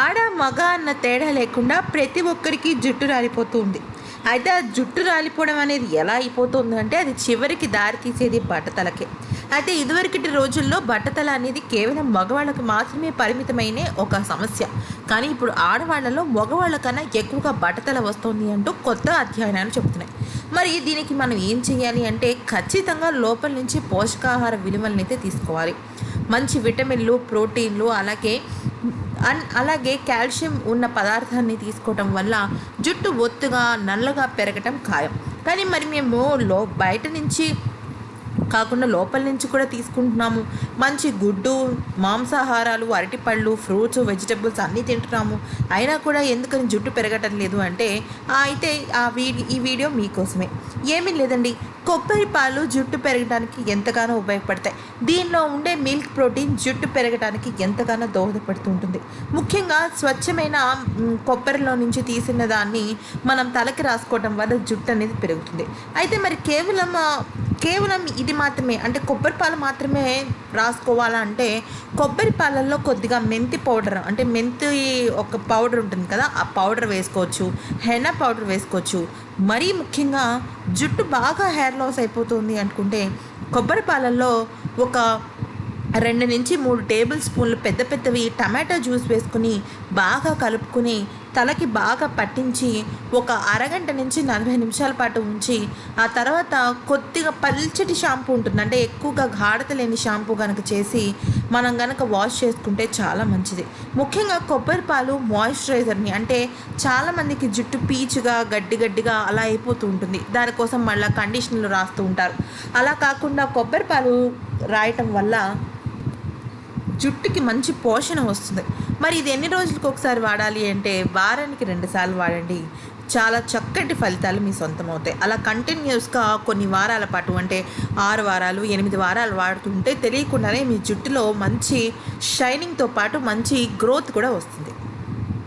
ఆడ మగ అన్న తేడా లేకుండా ప్రతి ఒక్కరికి జుట్టు రాలిపోతుంది. అయితే ఆ జుట్టు రాలిపోవడం అనేది ఎలా అయిపోతుంది అంటే అది చివరికి దారి తీసేది బట్టతలకే. అయితే ఇదివరకటి రోజుల్లో బట్టతల అనేది కేవలం మగవాళ్ళకి మాత్రమే పరిమితమైన ఒక సమస్య. కానీ ఇప్పుడు ఆడవాళ్ళలో మగవాళ్ళ కన్నా ఎక్కువగా బట్టతల వస్తుంది అంటూ కొత్త అధ్యయనాలు చెబుతున్నాయి. మరి దీనికి మనం ఏం చేయాలి అంటే ఖచ్చితంగా లోపల నుంచి పోషకాహార విలువలనైతే తీసుకోవాలి. మంచి విటమిన్లు ప్రోటీన్లు అలాగే అన్ అలాగే కాల్షియం ఉన్న పదార్థాన్ని తీసుకోవటం వల్ల జుట్టు ఒత్తుగా నల్లగా పెరగటం ఖాయం. కానీ మరి మేము లో బయట నుంచి కాకుండా లోపల నుంచి కూడా తీసుకుంటున్నాము. మంచి గుడ్డు మాంసాహారాలు అరటిపళ్ళు ఫ్రూట్స్ వెజిటబుల్స్ అన్నీ తింటున్నాము. అయినా కూడా ఎందుకని జుట్టు పెరగటం లేదు అంటే అయితే ఆ వీడి ఈ వీడియో మీకోసమే. ఏమీ లేదండి. కొబ్బరి పాలు జుట్టు పెరగడానికి ఎంతగానో ఉపయోగపడతాయి. దీనిలో ఉండే మిల్క్ ప్రోటీన్ జుట్టు పెరగడానికి ఎంతగానో దోహదపడుతూ ఉంటుంది ముఖ్యంగా స్వచ్ఛమైన కొబ్బరిలో నుంచి తీసిన దాన్ని మనం తలకి రాసుకోవడం వల్ల జుట్టు అనేది పెరుగుతుంది. అయితే మరి కేవలం కేవలం ఇది మాత్రమే అంటే కొబ్బరి పాలు మాత్రమే రాసుకోవాలంటే కొబ్బరి పాలల్లో కొద్దిగా మెంతి పౌడర్ అంటే మెంతి ఒక పౌడర్ ఉంటుంది కదా ఆ పౌడర్ వేసుకోవచ్చు హెనా పౌడర్ వేసుకోవచ్చు. మరీ ముఖ్యంగా జుట్టు బాగా హెయిర్ లాస్ అయిపోతుంది అనుకుంటే కొబ్బరి పాలల్లో ఒక రెండు నుంచి మూడు టేబుల్ స్పూన్లు పెద్ద పెద్దవి టమాటా జ్యూస్ వేసుకుని బాగా కలుపుకుని తలకి బాగా పట్టించి ఒక అరగంట నుంచి నలభై నిమిషాల పాటు ఉంచి ఆ తర్వాత కొద్దిగా పల్చటి షాంపూ ఉంటుంది. అంటే ఎక్కువగా గాఢత లేని షాంపూ కనుక చేసి మనం కనుక వాష్ చేసుకుంటే చాలా మంచిది. ముఖ్యంగా కొబ్బరి పాలు మాయిశ్చరైజర్ని అంటే చాలామందికి జుట్టు పీచుగా గడ్డి గడ్డిగా అలా అయిపోతూ ఉంటుంది. దానికోసం మళ్ళీ కండిషనర్లు రాస్తూ ఉంటారు. అలా కాకుండా కొబ్బరి పాలు రాయటం వల్ల జుట్టుకి మంచి పోషణ వస్తుంది. మరి ఇది ఎన్ని రోజులకు ఒకసారి వాడాలి అంటే వారానికి రెండుసార్లు వాడండి. చాలా చక్కటి ఫలితాలు మీ సొంతం అవుతాయి అలా కంటిన్యూస్గా కొన్ని వారాల పాటు అంటే ఆరు వారాలు ఎనిమిది వారాలు వాడుతుంటే తెలియకుండానే మీ జుట్టులో మంచి షైనింగ్తో పాటు మంచి గ్రోత్ కూడా వస్తుంది.